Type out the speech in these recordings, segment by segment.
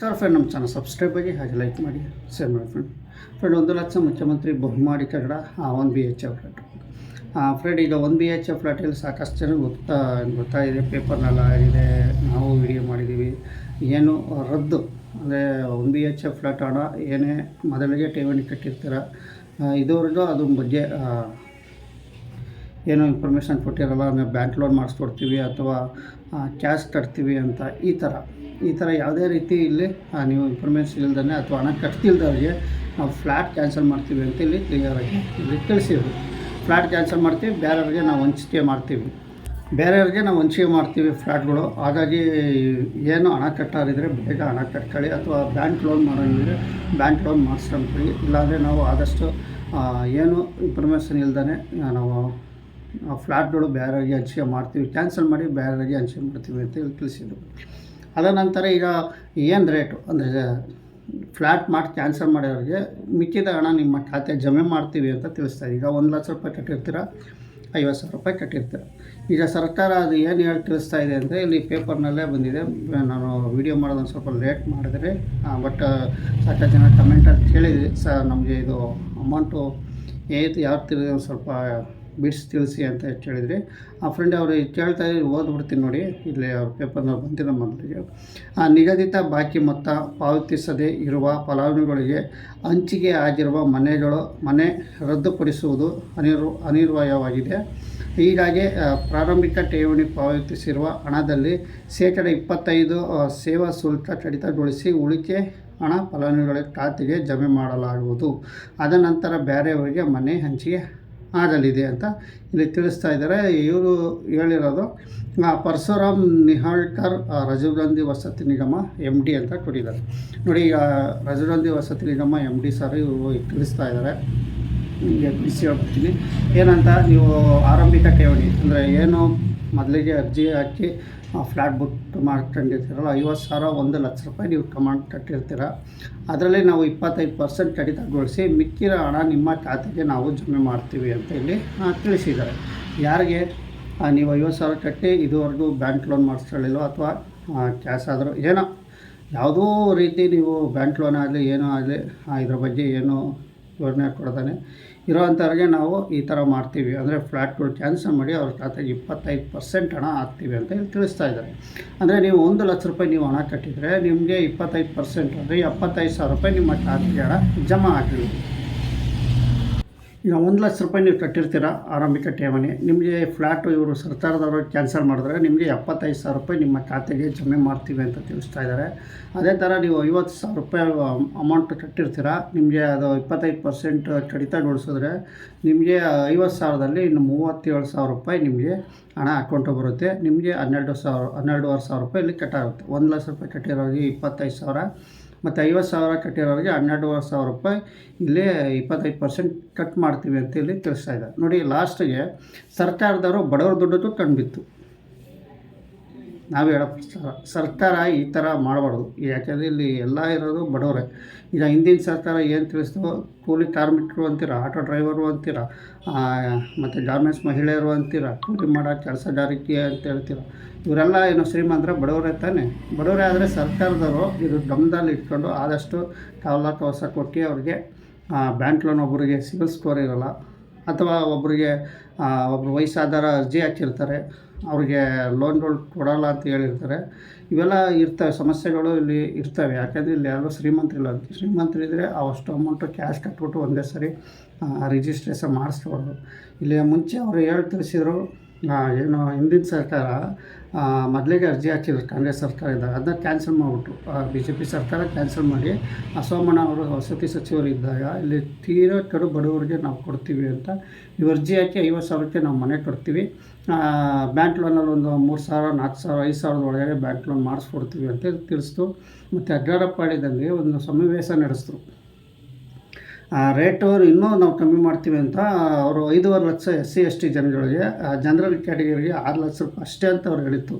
ನಮಸ್ಕಾರ ಫ್ರೆಂಡ್ ನಮ್ಮ channel subscribe ಆಗಿ ಹಾಗೆ ಲೈಕ್ ಮಾಡಿ ಶೇರ್ ಮಾಡಿ ಫ್ರೆಂಡ್ ಫ್ರೆಂಡ್ ಒಂದು ಲಕ್ಷ ಮುಖ್ಯಮಂತ್ರಿ ಬಹುಮಾಡಿ Kannada one B H F flat friend ಈಗ ಒನ್ ಬಿ ಎಚ್ ಎ ಫ್ಲ್ಯಾಟಲ್ಲಿ ಸಾಕಷ್ಟು ಜನ ಗೊತ್ತಾ ಗೊತ್ತಾಗಿದೆ ಪೇಪರ್ನೆಲ್ಲ ಆಗಿದೆ, ನಾವು ವಿಡಿಯೋ ಮಾಡಿದ್ದೀವಿ. ಏನು ರದ್ದು, ಅಂದರೆ one B H A flat ಹಣ ಏನೇ ಮೊದಲಿಗೆ ಠೇವಣಿ ಕಟ್ಟಿರ್ತೀರ ಇದುವರೆಗೂ ಅದ್ರ ಬಗ್ಗೆ ಏನೋ ಇನ್ಫಾರ್ಮೇಷನ್ ಕೊಟ್ಟಿರಲ್ಲ ನಾವು ಬ್ಯಾಂಕ್ ಲೋನ್ ಮಾಡಿಸ್ಕೊಡ್ತೀವಿ ಅಥವಾ ಕ್ಯಾಶ್ ಕಟ್ತೀವಿ ಅಂತ ಈ ಥರ ಈ ಥರ ಯಾವುದೇ ರೀತಿ ಇಲ್ಲಿ ನೀವು ಇನ್ಫಾರ್ಮೇಷನ್ ಇಲ್ದೇ ಅಥವಾ ಹಣ ಕಟ್ತಿಲ್ದವ್ರಿಗೆ ನಾವು ಫ್ಲ್ಯಾಟ್ ಕ್ಯಾನ್ಸಲ್ ಮಾಡ್ತೀವಿ ಅಂತ ಇಲ್ಲಿ ಕ್ಲಿಯರಾಗಿ ಇಲ್ಲಿ ತಿಳಿಸಿದ್ರು. ಫ್ಲ್ಯಾಟ್ ಕ್ಯಾನ್ಸಲ್ ಮಾಡ್ತೀವಿ, ಬೇರೆಯವ್ರಿಗೆ ನಾವು ಹಂಚಿಕೆ ಮಾಡ್ತೀವಿ. ಬೇರೆಯವ್ರಿಗೆ ನಾವು ಹಂಚಿಕೆ ಮಾಡ್ತೀವಿ ಫ್ಲ್ಯಾಟ್ಗಳು ಹಾಗಾಗಿ ಏನು ಹಣ ಕಟ್ಟಾರಿದ್ರೆ ಬೇಗ ಹಣ ಕಟ್ಕೊಳ್ಳಿ ಅಥವಾ ಬ್ಯಾಂಕ್ ಲೋನ್ ಮಾಡೋಂಗಿದ್ರೆ ಬ್ಯಾಂಕ್ ಲೋನ್ ಮಾಡಿಸ್ಕೊಂಡ್ಬಿಡಿ ಇಲ್ಲಾಂದರೆ ನಾವು ಆದಷ್ಟು ಏನು ಇನ್ಫಾರ್ಮೇಷನ್ ಇಲ್ದೇ ನಾವು ಫ್ಲ್ಯಾಟ್ಗಳು ಬೇರೆಯವರಿಗೆ ಹಂಚಿಕೆ ಮಾಡ್ತೀವಿ, ಕ್ಯಾನ್ಸಲ್ ಮಾಡಿ ಬೇರೆಯವರಿಗೆ ಹಂಚಿಕೆ ಮಾಡ್ತೀವಿ ಅಂತ ಹೇಳಿ ತಿಳಿಸಿದ್ರು. ಅದ ನಂತರ ಈಗ ಏನು ರೇಟು? ಅಂದರೆ ಫ್ಲ್ಯಾಟ್ ಮಾಡಿ ಕ್ಯಾನ್ಸಲ್ ಮಾಡೋರಿಗೆ ಮಿಕ್ಕಿದ ಹಣ ನಿಮ್ಮ ಖಾತೆ ಜಮೆ ಮಾಡ್ತೀವಿ ಅಂತ ತಿಳಿಸ್ತಾರೆ ಈಗ ಒಂದು ಲಕ್ಷ ರೂಪಾಯಿ ಕಟ್ಟಿರ್ತೀರ? ಐವತ್ತು ಸಾವಿರ ರೂಪಾಯಿ ಕಟ್ಟಿರ್ತೀರ? ಈಗ ಸರ್ಕಾರ ಅದು ಏನು ಹೇಳಿ ತಿಳಿಸ್ತಾ ಇದೆ ಅಂದರೆ ಇಲ್ಲಿ ಪೇಪರ್ನಲ್ಲೇ ಬಂದಿದೆ. ನಾನು ವಿಡಿಯೋ ಮಾಡೋದೊಂದು ಸ್ವಲ್ಪ ಲೇಟ್ ಮಾಡಿದ್ರೆ ಬಟ್ ಸಾಕಷ್ಟು ಜನ ಕಮೆಂಟಲ್ಲಿ ಕೇಳಿದ್ರಿ. ಸರ್, ನಮಗೆ ಇದು ಅಮೌಂಟು ಏತು ತಿರುಗಿ ಒಂದು ಸ್ವಲ್ಪ ಬಿಡ್ಸ್ ತಿಳಿಸಿ ಅಂತ ಹೇಳಿದ್ರಿ ಆ ಫ್ರೆಂಡ್ ಅವರು ಕೇಳ್ತಾ ಇದ್ರೆ ಓದ್ಬಿಡ್ತೀನಿ ನೋಡಿ, ಇಲ್ಲಿ ಅವ್ರ ಪೇಪರ್ನವ್ರು ಬಂದಿರೋ ಮೊದಲಿಗೆ. ಆ ನಿಗದಿತ ಬಾಕಿ ಮೊತ್ತ ಪಾವತಿಸದೇ ಇರುವ ಫಲಾನುಭವಿಗಳಿಗೆ ಹಂಚಿಕೆ ಆಗಿರುವ ಮನೆಗಳು, ಮನೆ ರದ್ದುಪಡಿಸುವುದು ಅನಿರ್ವ ಅನಿರ್ವಾಯವಾಗಿದೆ. ಹೀಗಾಗಿ ಪ್ರಾರಂಭಿಕ ಠೇವಣಿ ಪಾವತಿಸಿರುವ ಹಣದಲ್ಲಿ ಶೇಕಡ ಇಪ್ಪತ್ತೈದು ಸೇವಾ ಶುಲ್ಕ ಕಡಿತಗೊಳಿಸಿ ಉಳಿಕೆ ಹಣ ಫಲಾನುಭವಿಗಳ ಖಾತೆಗೆ ಜಮೆ ಮಾಡಲಾಗುವುದು. ಅದ ನಂತರ ಬೇರೆಯವರಿಗೆ ಮನೆ ಹಂಚಿಕೆ ಆಗಲಿದೆ ಅಂತ ಇಲ್ಲಿ ತಿಳಿಸ್ತಾ ಇದ್ದಾರೆ. ಇವರು ಹೇಳಿರೋದು ಪರಶುರಾಮ್ ನಿಹಾಳ್ಕರ್ ರಾಜೀವ್ ಗಾಂಧಿ ವಸತಿ ನಿಗಮ ಎಂ ಡಿ ಅಂತ ಕೊಟ್ಟಿದ್ದಾರೆ. ನೋಡಿ ಈಗ ರಾಜೀವ್ ಗಾಂಧಿ ವಸತಿ ನಿಗಮ ಎಂ ಡಿ ಸರ್ ಇವರು ತಿಳಿಸ್ತಾ ಇದ್ದಾರೆ. ನಿಮಗೆ ಬಿಸಿ ಹೇಳ್ಬಿಡ್ತೀನಿ ಏನಂತ, ನೀವು ಆರಂಭಿಕ ಠೇವಣಿ, ಅಂದರೆ ಏನು ಮೊದಲಿಗೆ ಅರ್ಜಿ ಹಾಕಿ ಫ್ಲ್ಯಾಟ್ ಬುಕ್ ಮಾಡ್ಕೊಂಡಿರ್ತೀರಲ್ಲ, ಐವತ್ತು ಸಾವಿರ ಒಂದು ಲಕ್ಷ ರೂಪಾಯಿ ನೀವು ಕಮಾಂಡ್ ಕಟ್ಟಿರ್ತೀರ. ಅದರಲ್ಲಿ ನಾವು ಇಪ್ಪತ್ತೈದು ಪರ್ಸೆಂಟ್ ಕಡಿತಗೊಳಿಸಿ ಮಿಕ್ಕಿರೋ ಹಣ ನಿಮ್ಮ ಖಾತೆಗೆ ನಾವು ಜಮೆ ಮಾಡ್ತೀವಿ ಅಂತ ಇಲ್ಲಿ ತಿಳಿಸಿದ್ದಾರೆ. ಯಾರಿಗೆ? ನೀವು ಐವತ್ತು ಸಾವಿರ ಕಟ್ಟಿ, ಇದುವರೆಗೂ ಬ್ಯಾಂಕ್ ಲೋನ್ ಮಾಡಿಸ್ಕೊಳ್ಳಿಲ್ಲೋ ಅಥವಾ ಕ್ಯಾಶ್ ಆದರೂ ಏನೋ, ಯಾವುದೋ ರೀತಿ ನೀವು ಬ್ಯಾಂಕ್ ಲೋನ್ ಆಗಲಿ, ಏನೋ ಆಗಲಿ ಇದ್ರ ಬಗ್ಗೆ ಏನು ವಿವರಣೆ ಕೊಡ್ತಾನೆ. ಇರೋವಂಥವ್ರಿಗೆ ನಾವು ಈ ಥರ ಮಾಡ್ತೀವಿ. ಅಂದರೆ ಫ್ಲ್ಯಾಟ್ಗಳು ಕ್ಯಾನ್ಸಲ್ ಮಾಡಿ ಅವ್ರ ಖಾತೆಗೆ ಇಪ್ಪತ್ತೈದು ಪರ್ಸೆಂಟ್ ಹಣ ಹಾಕ್ತೀವಿ ಅಂತ ಹೇಳಿ ತಿಳಿಸ್ತಾ ಇದ್ದಾರೆ. ಅಂದರೆ ನೀವು ಒಂದು ಲಕ್ಷ ರೂಪಾಯಿ ನೀವು ಹಣ ಕಟ್ಟಿದರೆ ನಿಮಗೆ ಇಪ್ಪತ್ತೈದು ಪರ್ಸೆಂಟ್ ಅಂದರೆ ಎಪ್ಪತ್ತೈದು ಸಾವಿರ ರೂಪಾಯಿ ನಿಮ್ಮ ಖಾತೆಗೆ ಹಣ ಜಮಾ ಆಗ್ತೀವಿ ಈಗ ಒಂದು ಲಕ್ಷ ರೂಪಾಯಿ ನೀವು ಕಟ್ಟಿರ್ತೀರ ಆರಂಭಿಕ ಠೇವಣಿ, ನಿಮಗೆ ಫ್ಲ್ಯಾಟು ಇವರು ಸರ್ಕಾರದವರು ಕ್ಯಾನ್ಸಲ್ ಮಾಡಿದ್ರೆ ನಿಮಗೆ ಎಪ್ಪತ್ತೈದು ಸಾವಿರ ರೂಪಾಯಿ ನಿಮ್ಮ ಖಾತೆಗೆ ಜಮೆ ಮಾಡ್ತೀವಿ ಅಂತ ತಿಳಿಸ್ತಾ ಇದ್ದಾರೆ ಅದೇ ಥರ ನೀವು ಐವತ್ತು ಸಾವಿರ ರೂಪಾಯಿ ಅಮೌಂಟ್ ಕಟ್ಟಿರ್ತೀರ, ನಿಮಗೆ ಅದು ಇಪ್ಪತ್ತೈದು ಪರ್ಸೆಂಟ್ ಕಡಿತಗೊಳಿಸಿದ್ರೆ ನಿಮಗೆ ಐವತ್ತು ಸಾವಿರದಲ್ಲಿ ಇನ್ನು ಮೂವತ್ತೇಳು ಸಾವಿರ ರೂಪಾಯಿ ನಿಮಗೆ ಹಣ ಅಕೌಂಟಿಗೆ ಬರುತ್ತೆ. ನಿಮಗೆ ಹನ್ನೆರಡು ಸಾವಿರ, ಹನ್ನೆರಡುವರೆ ಸಾವಿರ ರೂಪಾಯಿ ಇಲ್ಲಿ ಕಟ್ಟಾಗುತ್ತೆ. ಒಂದು ಲಕ್ಷ ರೂಪಾಯಿ ಕಟ್ಟಿರೋರಿಗೆ ಇಪ್ಪತ್ತೈದು ಸಾವಿರ. ಮತ್ತು ಐವತ್ತು ಸಾವಿರ ಕಟ್ಟಿರೋರಿಗೆ ಹನ್ನೆರಡುವರೆ ಸಾವಿರ ರೂಪಾಯಿ ಇಲ್ಲೇ ಇಪ್ಪತ್ತೈದು ಪರ್ಸೆಂಟ್ ಕಟ್ ಮಾಡ್ತೀವಿ ಅಂತ ಇಲ್ಲಿ ತಿಳಿಸ್ತಾ ಇದ್ದಾರೆ. ನೋಡಿ ಲಾಸ್ಟಿಗೆ ಸರ್ಕಾರದವರು ಬಡವರ ದುಡ್ಡು ಕಂಡುಬಿತ್ತು ನಾವು ಹೇಳೋ ಸರ್ಕಾರ ಈ ಥರ ಮಾಡಬಾರ್ದು. ಯಾಕೆಂದರೆ ಇಲ್ಲಿ ಎಲ್ಲ ಇರೋದು ಬಡವರೇ. ಈಗ ಹಿಂದಿನ ಸರ್ಕಾರ ಏನು ತಿಳಿಸ್ತೋ ಕೂಲಿ ಕಾರ್ಮಿಕರು ಅಂತೀರ, ಆಟೋ ಡ್ರೈವರು ಅಂತೀರ ಮತ್ತು ಗಾರ್ಮೆಂಟ್ಸ್ ಮಹಿಳೆಯರು ಅಂತೀರ, ಕೂಲಿ ಮಾಡೋ ಕೆಲಸಗಾರಿಕೆ ಅಂತ ಹೇಳ್ತೀರ. ಇವರೆಲ್ಲ ಏನು ಶ್ರೀಮಂತರ ಬಡವರೇ ತಾನೆ. ಬಡವರೇ ಆದರೆ ಸರ್ಕಾರದವರು ಇದು ಗಮನದಲ್ಲಿ ಇಟ್ಕೊಂಡು ಆದಷ್ಟು ಕಾವಲ ಹೊಸ ಕೊಟ್ಟು ಅವ್ರಿಗೆ ಬ್ಯಾಂಕ್ ಲೋನ್ ಒಬ್ಬರಿಗೆ ಸಿಬಿಲ್ ಸ್ಕೋರ್ ಇರೋಲ್ಲ, ಅಥವಾ ಒಬ್ಬರಿಗೆ ಒಬ್ಬರು ವಯಸ್ಸಾದಾರ ಅರ್ಜಿ ಹಾಕಿರ್ತಾರೆ ಅವ್ರಿಗೆ ಲೋನ್ಗಳು ಕೊಡಲ್ಲ ಅಂತ ಹೇಳಿರ್ತಾರೆ. ಇವೆಲ್ಲ ಇರ್ತವೆ, ಸಮಸ್ಯೆಗಳು ಇಲ್ಲಿ ಇರ್ತವೆ. ಯಾಕೆಂದರೆ ಇಲ್ಲಿ ಯಾರು ಶ್ರೀಮಂತರಿಲ್ಲ ಶ್ರೀಮಂತರಿದ್ದರೆ ಅವಷ್ಟು ಅಮೌಂಟು ಕ್ಯಾಶ್ ಕಟ್ಬಿಟ್ಟು ಒಂದೇ ಸರಿ ರಿಜಿಸ್ಟ್ರೇಷನ್ ಮಾಡಿಸ್ಬೋದು ಇಲ್ಲಿ ಮುಂಚೆ ಅವರು ಹೇಳಿ ತಿಳಿಸಿದ್ರು ಏನು ಹಿಂದಿನ ಸರ್ಕಾರ ಮೊದಲಿಗೆ ಅರ್ಜಿ ಹಾಕಿದ್ರು ಕಾಂಗ್ರೆಸ್ ಸರ್ಕಾರ ಇದ್ದಾಗ ಅದನ್ನ ಕ್ಯಾನ್ಸಲ್ ಮಾಡಿಬಿಟ್ರು. ಬಿ ಜೆ ಪಿ ಸರ್ಕಾರ ಕ್ಯಾನ್ಸಲ್ ಮಾಡಿ ಅಸೋಮಣ್ಣ ಅವರು ವಸತಿ ಸಚಿವರು ಇದ್ದಾಗ ಇಲ್ಲಿ ತೀರಾ ಕಡು ಬಡವರಿಗೆ ನಾವು ಕೊಡ್ತೀವಿ ಅಂತ. ಇವು ಅರ್ಜಿ ಹಾಕಿ ಐವತ್ತು ಸಾವಿರಕ್ಕೆ ನಾವು ಮನೆ ಕೊಡ್ತೀವಿ ಬ್ಯಾಂಕ್ ಲೋನಲ್ಲಿ ಒಂದು ಮೂರು ಸಾವಿರ, ನಾಲ್ಕು ಸಾವಿರ, ಐದು ಸಾವಿರದ ಒಳಗಡೆ ಬ್ಯಾಂಕ್ ಲೋನ್ ಮಾಡಿಸ್ಕೊಡ್ತೀವಿ ಅಂತ ತಿಳಿಸ್ತು. ಮತ್ತು ಅಗ್ರಪಾಳ್ಯದಲ್ಲಿ ಒಂದು ಸಮಾವೇಶ ನಡೆಸಿದ್ರು. ಆ ಅವರು ಇನ್ನೂ ನಾವು ಕಮ್ಮಿ ಮಾಡ್ತೀವಿ ಅಂತ, ಅವರು ಐದೂವರೆ lakh S C S T ಜನಗಳಿಗೆ ಜನರಲ್ ಕ್ಯಾಟಗರಿಗೆ ಆರು ಲಕ್ಷ ರೂಪಾಯಿ ಅಷ್ಟೇ ಅಂತ ಅವ್ರು ಹೇಳಿತ್ತು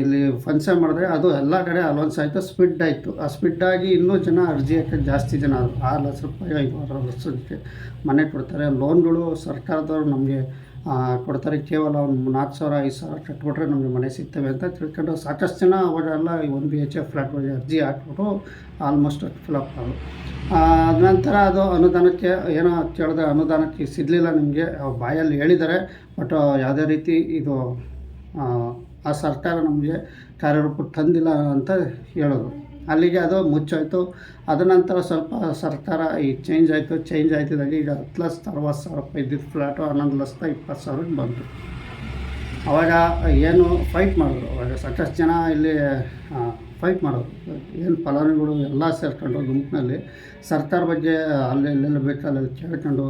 ಇಲ್ಲಿ ಫಂಕ್ಷನ್ ಮಾಡಿದ್ರೆ ಅದು ಎಲ್ಲ ಕಡೆ ಅಲೌನ್ಸ್ ಆಯಿತು ಸ್ಪಿಡ್ ಆಯಿತು. ಆ ಸ್ಪಿಡ್ ಆಗಿ ಇನ್ನೂ ಜನ ಅರ್ಜಿ ಹಾಕೋಕ್ಕೆ ಜಾಸ್ತಿ ಜನ ಆರು ಲಕ್ಷ ರೂಪಾಯಿ ಐದು ಆರು ಲಕ್ಷಕ್ಕೆ ಮನೆ ಕೊಡ್ತಾರೆ. ಲೋನ್ಗಳು ಸರ್ಕಾರದವರು ನಮಗೆ ಕೊಡ್ತಾರೆ. ಕೇವಲ ಒಂದು ನಾಲ್ಕು ಸಾವಿರ, ಐದು ಸಾವಿರ ಕಟ್ಬಿಟ್ರೆ ನಮಗೆ ಮನೆ ಸಿಗ್ತವೆ ಅಂತ ತಿಳ್ಕೊಂಡು ಸಾಕಷ್ಟು ಜನ ಅವಾಗೆಲ್ಲ ಈ ಒಂದು ಬಿ ಎಚ್ ಎಫ್ ಫ್ಲ್ಯಾಟ್ಗಳಿಗೆ ಅರ್ಜಿ ಹಾಕ್ಬಿಟ್ಟು ಆಲ್ಮೋಸ್ಟ್ ಫಿಲಪ್ ಅದ ನಂತರ ಅದು ಅನುದಾನಕ್ಕೆ ಏನೋ ಕೇಳಿದ್ರೆ ಅನುದಾನಕ್ಕೆ ಸಿಗಲಿಲ್ಲ ನಿಮಗೆ. ಬಾಯಲ್ಲಿ ಹೇಳಿದ್ದಾರೆ. ಬಟ್ ಯಾವುದೇ ರೀತಿ ಇದು, ಆ ಸರ್ಕಾರ ನಮಗೆ ಕಾರ್ಯರೂಪಕ್ಕೆ ತಂದಿಲ್ಲ ಅಂತ ಹೇಳೋದು. ಅಲ್ಲಿಗೆ ಅದು ಮುಚ್ಚೋಯ್ತು. ಅದ ನಂತರ ಸ್ವಲ್ಪ ಸರ್ಕಾರ ಈ ಚೇಂಜ್ ಆಯಿತು ಚೇಂಜ್ ಆಯ್ತಿದಾಗ ಈಗ ಹತ್ತು ಲಕ್ಷ ಅರವತ್ತು ಸಾವಿರ ರೂಪಾಯಿ ಇದ್ದಿದ್ದು ಫ್ಲ್ಯಾಟು ಹನ್ನೊಂದು ಲಕ್ಷದ ಇಪ್ಪತ್ತು ಸಾವಿರಕ್ಕೆ ಬಂತು. ಅವಾಗ ಏನು ಫೈಟ್ ಮಾಡಿದ್ರು. ಅವಾಗ ಸಾಕಷ್ಟು ಜನ ಇಲ್ಲಿ ಫೈಟ್ ಮಾಡೋದು. ಏನು ಫಲಾನುಭವಿಗಳು ಎಲ್ಲ ಸೇರ್ಕೊಂಡು ಗುಂಪಿನಲ್ಲಿ ಸರ್ಕಾರ ಬಗ್ಗೆ ಅಲ್ಲಿ ಬೇಕು ಅಲ್ಲೆಲ್ಲಿ ಕೇಳ್ಕೊಂಡು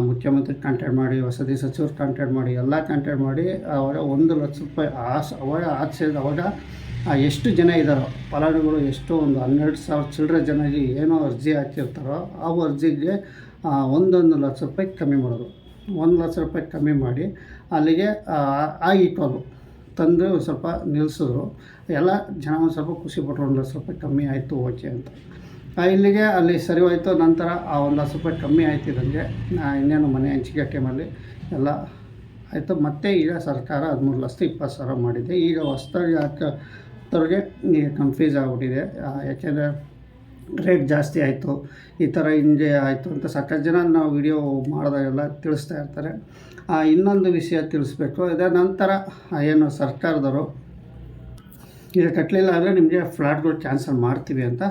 ಮುಖ್ಯಮಂತ್ರಿ ಕಾಂಟ್ಯಾಕ್ಟ್ ಮಾಡಿ ವಸತಿ ಸಚಿವರು ಕಾಂಟ್ಯಾಕ್ಟ್ ಮಾಡಿ ಎಲ್ಲ ಕಾಂಟ್ಯಾಕ್ಟ್ ಮಾಡಿ ಅವಾಗ ಒಂದು ಲಕ್ಷ ರೂಪಾಯಿ ಆಸ್ ಅವಾಗ ಆಚೆ ಅವಾಗ ಎಷ್ಟು ಜನ ಇದ್ದಾರೋ ಫಲಾನುಭವಿಗಳು ಎಷ್ಟು ಒಂದು ಹನ್ನೆರಡು ಸಾವಿರ ಚಿಲ್ಲರೆ ಜನರಿಗೆ ಏನೋ ಅರ್ಜಿ ಹಾಕಿರ್ತಾರೋ ಆ ಅರ್ಜಿಗೆ ಒಂದೊಂದು ಲಕ್ಷ ರೂಪಾಯಿ ಕಮ್ಮಿ ಮಾಡೋದು. ಒಂದು ಲಕ್ಷ ರೂಪಾಯಿ ಕಮ್ಮಿ ಮಾಡಿ ಅಲ್ಲಿಗೆ ಆ, ತಂದು ಸ್ವಲ್ಪ ನಿಲ್ಲಿಸಿದ್ರು ಎಲ್ಲ ಜನ ಒಂದು ಸ್ವಲ್ಪ ಖುಷಿ ಪಟ್ಟರು ಒಂದು ಸ್ವಲ್ಪ ಕಮ್ಮಿ ಆಯಿತು, ಓಕೆ ಅಂತ. ಇಲ್ಲಿಗೆ ಅಲ್ಲಿ ಸರಿ ಹೋಯಿತು. ನಂತರ ಆ ಒಂದು ಲಕ್ಷ ರೂಪಾಯಿ ಕಮ್ಮಿ ಆಯ್ತಿದ್ದಂಗೆ ನಾ ಇನ್ನೇನು ಮನೆ ಹಂಚಿಕೆ ಟೈಮಲ್ಲಿ ಎಲ್ಲ ಆಯಿತು. ಮತ್ತೆ ಈಗ ಸರ್ಕಾರ ಹದಿಮೂರು ಲಕ್ಷ ಇಪ್ಪತ್ತು ಸಾವಿರ ಮಾಡಿದೆ. ಈಗ ಹೊಸ್ದಾಗಿ ಹಾಕೋರಿಗೆ ಈಗ ಕನ್ಫ್ಯೂಸ್ ಆಗಿಬಿಟ್ಟಿದೆ. ಯಾಕೆಂದರೆ ರೇಟ್ ಜಾಸ್ತಿ ಆಯಿತು, ಈ ಥರ ಹಿಂಜೆ ಆಯಿತು ಅಂತ ಸಾಕಷ್ಟು ಜನ ನಾವು ವಿಡಿಯೋ ಮಾಡಿದಾಗೆಲ್ಲ ತಿಳಿಸ್ತಾ ಇರ್ತಾರೆ. ಇನ್ನೊಂದು ವಿಷಯ ತಿಳಿಸ್ಬೇಕು ಅದರ ನಂತರ ಏನು ಸರ್ಕಾರದವರು, ಈಗ ಕಟ್ಟಲಿಲ್ಲ ಅಂದರೆ ನಿಮಗೆ ಫ್ಲಾಟ್ಗಳು ಕ್ಯಾನ್ಸಲ್ ಮಾಡ್ತೀವಿ ಅಂತ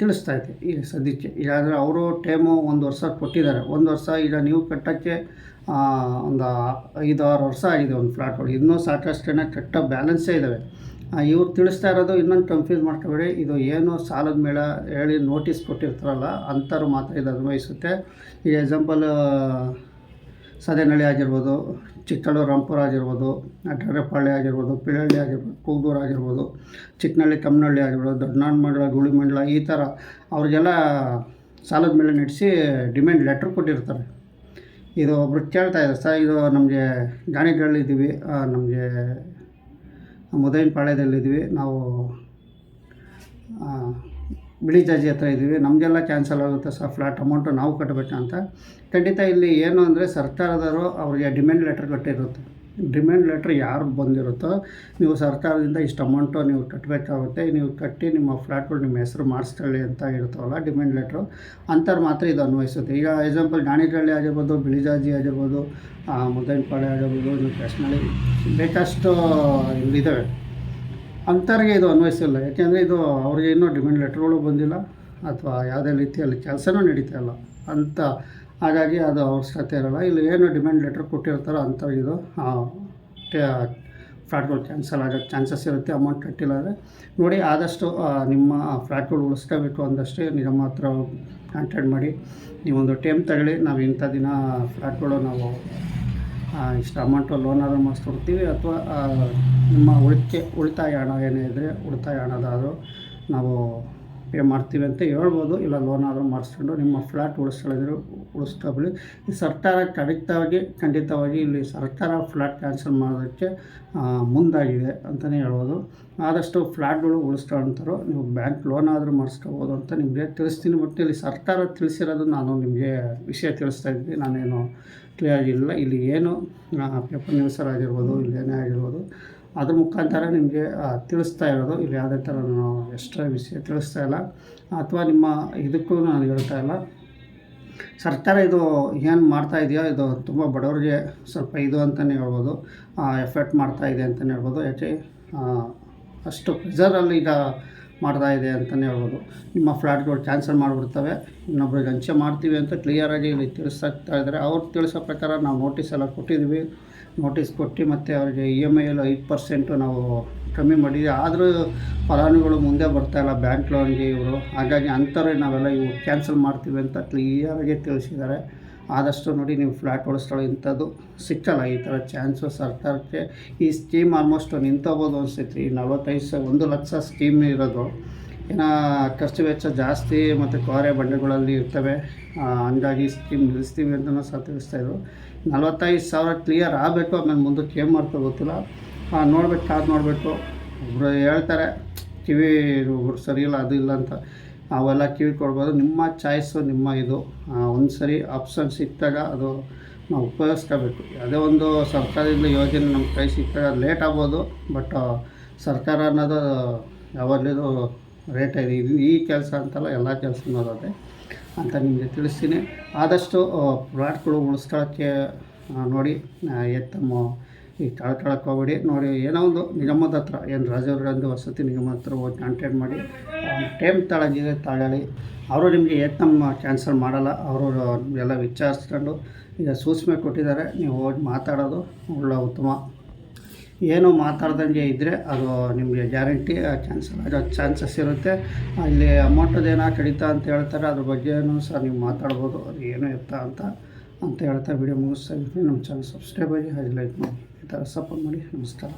ತಿಳಿಸ್ತಾ ಇದ್ದೆ ಈಗ ಸದ್ಯಕ್ಕೆ. ಈಗ ಆದರೆ ಅವರು ಟೈಮು ಒಂದು ವರ್ಷ ಕೊಟ್ಟಿದ್ದಾರೆ. ಒಂದು ವರ್ಷ ಈಗ ನೀವು ಕಟ್ಟೋಕ್ಕೆ ಒಂದು ಐದು ಆರು ವರ್ಷ ಆಗಿದೆ ಒಂದು ಫ್ಲಾಟ್ಗಳು. ಇನ್ನೂ ಸಾಕಷ್ಟು ಜನ ಕಟ್ಟೋ ಬ್ಯಾಲೆನ್ಸೇ ಇದ್ದಾವೆ. ಇವ್ರು ತಿಳಿಸ್ತಾ ಇರೋದು ಇನ್ನೊಂದು ಕನ್ಫ್ಯೂಸ್ ಮಾಡ್ಕೋಬೇಡಿ. ಇದು ಏನು ಸಾಲದ ಮೇಳ ಹೇಳಿ ನೋಟಿಸ್ ಕೊಟ್ಟಿರ್ತಾರಲ್ಲ, ಅಂಥವ್ರು ಮಾತ್ರ ಇದು ಅನ್ವಯಿಸುತ್ತೆ. ಈ ಎಕ್ಸಾಂಪಲ್ ಸದೆನಳ್ಳಿ ಆಗಿರ್ಬೋದು ಚಿಕ್ಕಳ್ಳೂರು ರಾಂಪುರ ಆಗಿರ್ಬೋದು ಅಡ್ಡರಪಾಳ್ಯ ಆಗಿರ್ಬೋದು ಪಿಳಹಳ್ಳಿ ಆಗಿರ್ಬೋದು ಕೂಗೂರು ಆಗಿರ್ಬೋದು, ಚಿಕ್ಕನಳ್ಳಿ ಕಮ್ಮನಹಳ್ಳಿ ಆಗಿರ್ಬೋದು ದೊಡ್ಡನಾಡು ಮಂಡಳ ಗುಳಿ ಮಂಡಳ ಈ ಥರ ಅವ್ರಿಗೆಲ್ಲ ಸಾಲದ ಮೇಲೆ ನಡೆಸಿ ಡಿಮ್ಯಾಂಡ್ ಲೆಟ್ರ್ ಕೊಟ್ಟಿರ್ತಾರೆ. ಇದು ಒಬ್ರು ಕೇಳ್ತಾ ಇದ್ದಾರೆ, ಸರ್, ಇದು ನಮಗೆ ಗಾಣಿಗಳಿದ್ದೀವಿ ನಮಗೆ ಮುದೈನ ಪಾಳ್ಯದಲ್ಲಿದ್ದೀವಿ ನಾವು ಬಿಳಿ ಜಾಜಿ ಹತ್ರ ಇದ್ದೀವಿ ನಮಗೆಲ್ಲ ಕ್ಯಾನ್ಸಲ್ ಆಗುತ್ತೆ ಸರ್. ಫ್ಲಾಟ್ ಅಮೌಂಟು ನಾವು ಕಟ್ಟಬೇಕಂತ ಖಂಡಿತ ಇಲ್ಲಿ ಏನು ಅಂದರೆ ಸರ್ಕಾರದವರು ಅವರಿಗೆ ಡಿಮ್ಯಾಂಡ್ ಲೆಟ್ರ್ ಕಟ್ಟಿರುತ್ತೆ. ಡಿಮ್ಯಾಂಡ್ ಲೆಟ್ರ್ ಯಾರು ಬಂದಿರುತ್ತೋ, ನೀವು ಸರ್ಕಾರದಿಂದ ಇಷ್ಟು ಅಮೌಂಟು ನೀವು ಕಟ್ಟಬೇಕಾಗುತ್ತೆ ನೀವು ಕಟ್ಟಿ ನಿಮ್ಮ ಫ್ಲ್ಯಾಟ್ಗಳು ನಿಮ್ಮ ಹೆಸರು ಮಾಡಿಸ್ಕೊಳ್ಳಿ ಅಂತ ಇರ್ತಾವಲ್ಲ ಡಿಮ್ಯಾಂಡ್ ಲೆಟ್ರು, ಅಂಥವ್ರು ಮಾತ್ರ ಇದು ಅನ್ವಯಿಸುತ್ತೆ. ಈಗ ಎಕ್ಸಾಂಪಲ್ ಗಾಣಿಗಳ್ಳಿ ಆಗಿರ್ಬೋದು, ಬಿಳಿಜಾಜಿ ಆಗಿರ್ಬೋದು ಮುದ್ದನಪಾಳೆ ಆಗಿರ್ಬೋದು, ಇನ್ನು ಕೃಷ್ಣಳ್ಳಿ ಬೇಕಷ್ಟು ಇಲ್ಲಿದ್ದಾವೆ ಅಂಥವ್ರಿಗೆ ಇದು ಅನ್ವಯಿಸಿಲ್ಲ. ಯಾಕೆಂದರೆ ಇದು ಅವ್ರಿಗೆ ಇನ್ನೂ ಡಿಮ್ಯಾಂಡ್ ಲೆಟ್ರ್ಗಳು ಬಂದಿಲ್ಲ, ಅಥವಾ ಯಾವುದೇ ರೀತಿಯಲ್ಲಿ ಕೆಲಸನೂ ನಡೀತಾ ಇಲ್ಲ. ಅಂತ ಹಾಗಾಗಿ ಅದು ಅವಶ್ಯಕತೆ ಇರೋಲ್ಲ. ಇಲ್ಲಿ ಏನು ಡಿಮ್ಯಾಂಡ್ ಲೆಟ್ರ್ ಕೊಟ್ಟಿರ್ತಾರೋ ಅಂಥವ್ರಿಗೆ ಇದು ಫ್ಲಾಟ್ಗಳು ಕ್ಯಾನ್ಸಲ್ ಆಗೋ ಚಾನ್ಸಸ್ ಇರುತ್ತೆ ಅಮೌಂಟ್ ಕಟ್ಟಿಲ್ಲ ಅಂದರೆ. ನೋಡಿ, ಆದಷ್ಟು ನಿಮ್ಮ ಫ್ಲಾಟ್ಗಳು ಉಳಿಸ್ಕೋಬೇಕು ಅಂದಷ್ಟೇ ನಿಮ್ಮ ಹತ್ರ ಕಾಂಟ್ಯಾಕ್ಟ್ ಮಾಡಿ. ನೀವೊಂದು ಟೈಮ್ ತಗೊಳ್ಳಿ, ನಾವು ಇಂಥ ದಿನ ಫ್ಲಾಟ್ಗಳು ನಾವು ಇಷ್ಟು ಅಮೌಂಟು ಲೋನ್ ಆದರೂ ಮಾಡಿಸ್ಕೊಡ್ತೀವಿ. ಅಥವಾ ನಿಮ್ಮ ಉಳಿಕೆ, ಉಳಿತಾಯ ಹಣ ಏನೇ ಇದ್ದರೆ ಉಳಿತಾಯ ಹಣದಾದರೂ ನಾವು ಪೇ ಮಾಡ್ತೀವಿ ಅಂತ ಹೇಳ್ಬೋದು. ಇಲ್ಲ ಲೋನ್ ಆದರೂ ಮಾಡಿಸ್ಕೊಂಡು ನಿಮ್ಮ ಫ್ಲ್ಯಾಟ್ ಉಳಿಸ್ಕೊಳ್ಳಿದ್ರೆ ಉಳಿಸ್ಕೊಳ್ಳಿ ಈ ಸರ್ಕಾರ ಖಂಡಿತವಾಗಿ ಖಂಡಿತವಾಗಿ ಇಲ್ಲಿ ಸರ್ಕಾರ ಫ್ಲ್ಯಾಟ್ ಕ್ಯಾನ್ಸಲ್ ಮಾಡೋದಕ್ಕೆ ಮುಂದಾಗಿದೆ ಅಂತಲೇ ಹೇಳ್ಬೋದು. ಆದಷ್ಟು ಫ್ಲ್ಯಾಟ್ಗಳು ಉಳಿಸ್ಕೊಳ್ತಾರೋ ನೀವು ಬ್ಯಾಂಕ್ ಲೋನ್ ಆದರೂ ಮಾಡಿಸ್ಕೋಬೋದು ಅಂತ ನಿಮಗೆ ತಿಳಿಸ್ತೀನಿ. ಮತ್ತು ಇಲ್ಲಿ ಸರ್ಕಾರ ತಿಳಿಸಿರೋದು ನಾನು ನಿಮಗೆ ವಿಷಯ ತಿಳಿಸ್ತಾ ಇದ್ದೀನಿ. ನಾನೇನು ಕ್ಲಿಯರ್ ಆಗಿಲ್ಲ. ಇಲ್ಲಿ ಏನು ಪೇಪರ್ ನ್ಯೂಸರ್ ಆಗಿರ್ಬೋದು ಇಲ್ಲಿ ಏನೇ ಆಗಿರ್ಬೋದು. ಅದ್ರ ಮುಖಾಂತರ ನಿಮಗೆ ತಿಳಿಸ್ತಾ ಇರೋದು. ಇಲ್ಲಿ ಯಾವುದೇ ಥರ ನಾನು ಎಕ್ಸ್ಟ್ರಾ ವಿಷಯ ತಿಳಿಸ್ತಾ ಇಲ್ಲ. ಅಥವಾ ನಿಮ್ಮ ಇದಕ್ಕೂ ನಾನು ಹೇಳ್ತಾ ಇಲ್ಲ. ಸರ್ಕಾರ ಇದು ಏನು ಮಾಡ್ತಾ ಇದೆಯೋ, ಇದು ತುಂಬ ಬಡವರಿಗೆ ಸ್ವಲ್ಪ ಇದು ಅಂತಲೇ ಹೇಳ್ಬೋದು. ಎಫೆಕ್ಟ್ ಮಾಡ್ತಾ ಇದೆ ಅಂತಲೇ ಹೇಳ್ಬೋದು. ಯಾಕೆ ಅಷ್ಟು ಪ್ರೆಷರಲ್ಲಿ ಈಗ ಮಾಡ್ತಾ ಇದೆ ಅಂತಲೇ ಹೇಳ್ಬೋದು. ನಿಮ್ಮ ಫ್ಲ್ಯಾಟ್ಗಳು ಕ್ಯಾನ್ಸಲ್ ಮಾಡಿಬಿಡ್ತವೆ. ಇನ್ನೊಬ್ರಿಗೆ ಹಂಚೆ ಮಾಡ್ತೀವಿ ಅಂತ ಕ್ಲಿಯರಾಗಿ ಇಲ್ಲಿ ತಿಳಿಸ್ತಾ ಇದ್ದಾರೆ. ಅವ್ರು ತಿಳಿಸೋ ಪ್ರಕಾರ ನಾವು ನೋಟಿಸ್ ಎಲ್ಲ ಕೊಟ್ಟಿದ್ವಿ ನೋಟಿಸ್ ಕೊಟ್ಟು ಮತ್ತು ಅವರಿಗೆ ಇ ಎಂ ಐಯಲ್ಲಿ ಐದು ಪರ್ಸೆಂಟು ನಾವು ಕಮ್ಮಿ ಮಾಡಿದ್ವಿ ಆದರೂ ಫಲಾನುಗಳು ಮುಂದೆ ಬರ್ತಾಯಿಲ್ಲ ಬ್ಯಾಂಕ್ ಲೋನ್ಗೆ ಇವರು. ಹಾಗಾಗಿ ಅಂಥವ್ರಿಗೆ ನಾವೆಲ್ಲ ಇವು ಕ್ಯಾನ್ಸಲ್ ಮಾಡ್ತೀವಿ ಅಂತ ಕ್ಲಿಯರಾಗಿ ತಿಳಿಸಿದ್ದಾರೆ. ಆದಷ್ಟು ನೋಡಿ ನೀವು ಫ್ಲ್ಯಾಟ್ ಓಡಿಸ್ತಾಳೆ ಇಂಥದ್ದು. ಸಿಕ್ಕಲ್ಲ ಈ ಥರ ಚಾನ್ಸು ಸರ್ಕಾರಕ್ಕೆ ಈ ಸ್ಕೀಮ್ ಆಲ್ಮೋಸ್ಟ್ ನಿಂತೋಗ್ಬೋದು ಅನಿಸ್ತೈತಿ ಈ ನಲ್ವತ್ತೈದು ಸಾವಿರ ಒಂದು ಲಕ್ಷ ಸ್ಕೀಮ್ ಇರೋದು. ಏನೋ ಖರ್ಚು ವೆಚ್ಚ ಜಾಸ್ತಿ ಮತ್ತು ಕೋರೆ ಬಂಡೆಗಳಲ್ಲಿ ಇರ್ತವೆ. ಹಂಗಾಗಿ ಸ್ಕೀಮ್ ನಿಲ್ಲಿಸ್ತೀವಿ ಅಂತಲೂ ಸಹ ತಿಳಿಸ್ತಾಯಿದ್ರು ನಲ್ವತ್ತೈದು ಸಾವಿರ ಕ್ಲಿಯರ್ ಆಗಬೇಕು, ಆಮೇಲೆ ಮುಂದಕ್ಕೆ ಏನು ಮಾಡ್ತೋ ಗೊತ್ತಿಲ್ಲ. ನೋಡ್ಬೇಕು, ಕಾದು ನೋಡಬೇಕು. ಒಬ್ಬರು ಹೇಳ್ತಾರೆ, ಕಿವಿ ಸರಿ ಇಲ್ಲ ಅದು ಇಲ್ಲ ಅಂತ. ಅವೆಲ್ಲ ಕೇಳ್ಕೊಡ್ಬೋದು ಕೊಡ್ಬೋದು ನಿಮ್ಮ ಚಾಯ್ಸು ನಿಮ್ಮ ಇದು. ಒಂದು ಸರಿ ಆಪ್ಷನ್ ಸಿಕ್ಕಿದಾಗ ಅದು ನಾವು ಉಪಯೋಗಿಸ್ಕೋಬೇಕು. ಯಾವುದೇ ಒಂದು ಸರ್ಕಾರದಿಂದ ಯೋಜನೆ ನಮ್ಮ ಕೈ ಸಿಕ್ಕಿದಾಗ ಲೇಟ್ ಆಗ್ಬೋದು. ಬಟ್ ಸರ್ಕಾರ ಅನ್ನೋದು ಯಾವಾಗಲೂ ರೇಟ್ ಇದೆ. ಇದು ಈ ಕೆಲಸ ಅಂತಲ್ಲ ಎಲ್ಲ ಕೆಲಸನೂ ಅದೇ ಅಂತ ನಿಮಗೆ ತಿಳಿಸ್ತೀನಿ. ಆದಷ್ಟು ಫ್ಲಾಟ್ಗಳು ಉಳಿಸ್ಕೊಳ್ಳೋಕ್ಕೆ ನೋಡಿ ಎತ್ತಮ್ಮ ಈ ಕಳ್ಕೊಳಕ್ಕೆ ಹೋಗಬೇಡಿ ನೋಡಿ, ಏನೋ ಒಂದು ನಿಗಮದ ಹತ್ರ, ಏನು ರಾಜೀವ್ ಗಾಂಧಿ ವಸತಿ ನಿಗಮ ಹತ್ರ ಹೋಗಿ ಕಾಂಟ್ಯಾಕ್ಟ್ ಮಾಡಿ ಟೈಮ್ ತಳಗಿದೆ ತಾಳಾಳಿ, ಅವರು ನಿಮಗೆ ಏತಮ್ಮ ಕ್ಯಾನ್ಸಲ್ ಮಾಡಲ್ಲ, ಅವರು ಎಲ್ಲ ವಿಚಾರಿಸ್ಕೊಂಡು ಈಗ ಸೂಚನೆ ಕೊಟ್ಟಿದ್ದಾರೆ, ನೀವು ಹೋಗಿ ಮಾತಾಡೋದು ಒಳ್ಳೆ ಉತ್ತಮ. ಏನು ಮಾತಾಡ್ದಂಗೆ ಇದ್ದರೆ ಅದು ನಿಮಗೆ ಗ್ಯಾರಂಟಿ ಕ್ಯಾನ್ಸಲ್ ಆಗೋ ಚಾನ್ಸಸ್ ಇರುತ್ತೆ. ಅಲ್ಲಿ ಅಮೌಂಟದು ಏನೋ ಕಡಿತ ಅಂತ ಹೇಳ್ತಾರೆ, ಅದ್ರ ಬಗ್ಗೆನೂ ಸಹ ನೀವು ಮಾತಾಡ್ಬೋದು, ಅದು ಏನು ಎತ್ತ ಅಂತ ಅಂತ ಹೇಳ್ತಾ ವಿಡಿಯೋ ಮುಗಿಸ್ತಾ ಇದ್ದೀನಿ. ನಮ್ಮ ಚಾನಲ್ ಸಬ್ಸ್ಕ್ರೈಬ್ ಆಗಿ, ಹಾಗೆ ಲೈಕ್ ಮಾಡಿ. ಈ ಥರ ಸಪೋರ್ಟ್ ಮಾಡಿ ನಮಸ್ಕಾರ.